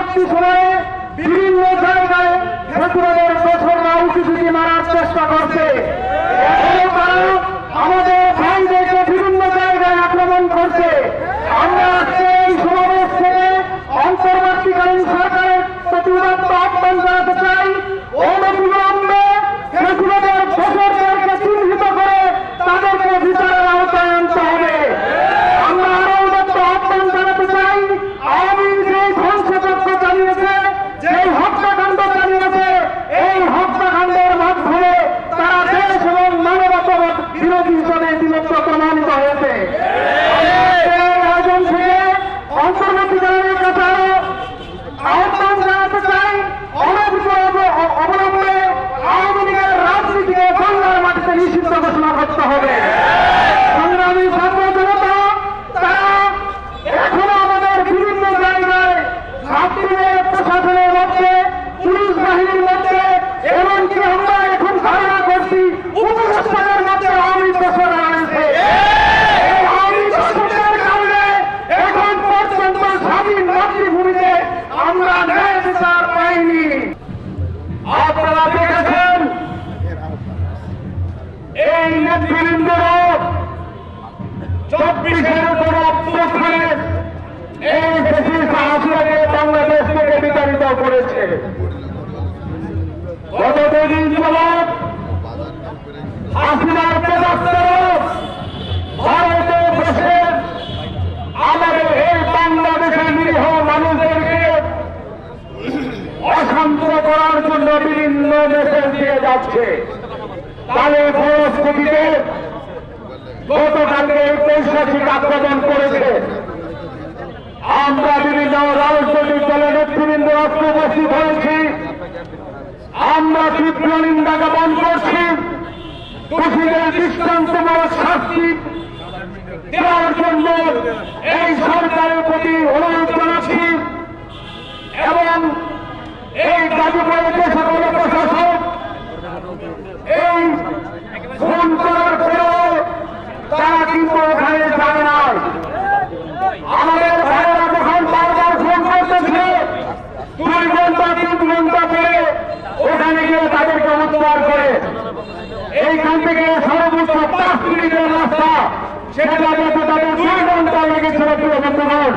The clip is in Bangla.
পরবর্তী সময়ে বিভিন্ন জায়গায় ফেসিবাদের দোষররা উঁচু মারার চেষ্টা করছে। এখনও তারা আমাদের ভাইদেরকে বিভিন্ন জায়গায় আক্রমণ করছে। আমরা আজকে এই সমাবেশ থেকে অন্তর্বর্তীকালীন সরকারের প্রতিবাদ আহ্বান নেতৃবৃন্দরা চব্বিশের উপর অভ্যুত্থানে এই দেশি সাহসীকে বাংলাদেশ থেকে বিতাড়িত করেছে। গত দুদিন যাবৎ হাসিনার পদার্থ ভারতে বসে আমাদের এই বাংলাদেশের নিরীহ মানুষদেরকে অশান্ত করার জন্য বিভিন্ন মেসেজ দিয়ে যাচ্ছে। তাদের ফলশ্রুতিতে গতকালকে পৈশাচিক আক্রমণ করেছে। আমরা বিভিন্ন রাজনৈতিক দলের নেতৃবৃন্দ আজকে উপস্থিত হয়েছি। আমরা তীব্র নিন্দা জ্ঞাপন করছি। দৃষ্টান্তমূলক শাস্তি দেওয়ার জন্য এই এই ফোন করার পরেও তারা কিন্তু ওখানে যাবে না আমাদের ভাইয়েরা যখন বারবার ফোন করতেছে দুই ঘণ্টা তিন ঘণ্টা পরে ওখানে গিয়ে তাদেরকে উদ্ধার করে এইখান থেকে সর্বোচ্চ পাঁচ মিনিটের রাস্তা সেটা তাদের দুই ঘণ্টা লেগেছিল প্রিয় বন্ধুগণ